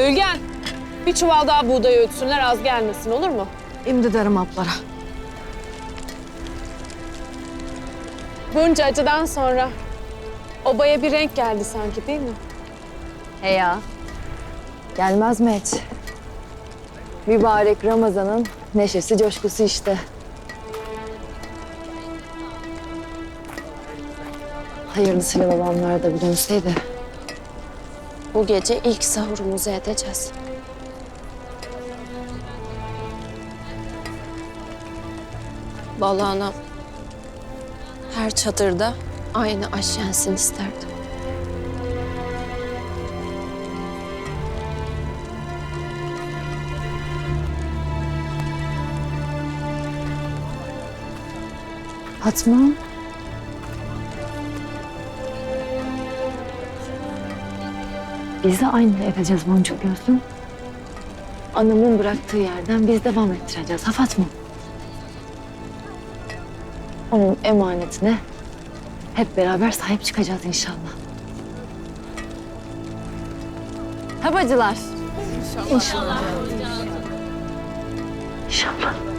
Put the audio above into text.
Ülgen, bir çuval daha buğday ötsünler az gelmesin olur mu? İmdi derim aplara. Bunca acıdan sonra obaya bir renk geldi sanki değil mi? He ya. Gelmez mi hiç? Mübarek Ramazan'ın neşesi, coşkusu işte. Hayırlısıyla babamlar da bir dönseydi. Bu gece ilk sahurumuzu edeceğiz. Vallahi anam her çadırda aynı aş yensin isterdim. Fatma. Biz de aynı edeceğiz boncuk gözlüm. Anamın bıraktığı yerden biz devam ettireceğiz. Ha Fatma? Onun emanetine hep beraber sahip çıkacağız inşallah. Ha bacılar? İnşallah. İnşallah. İnşallah.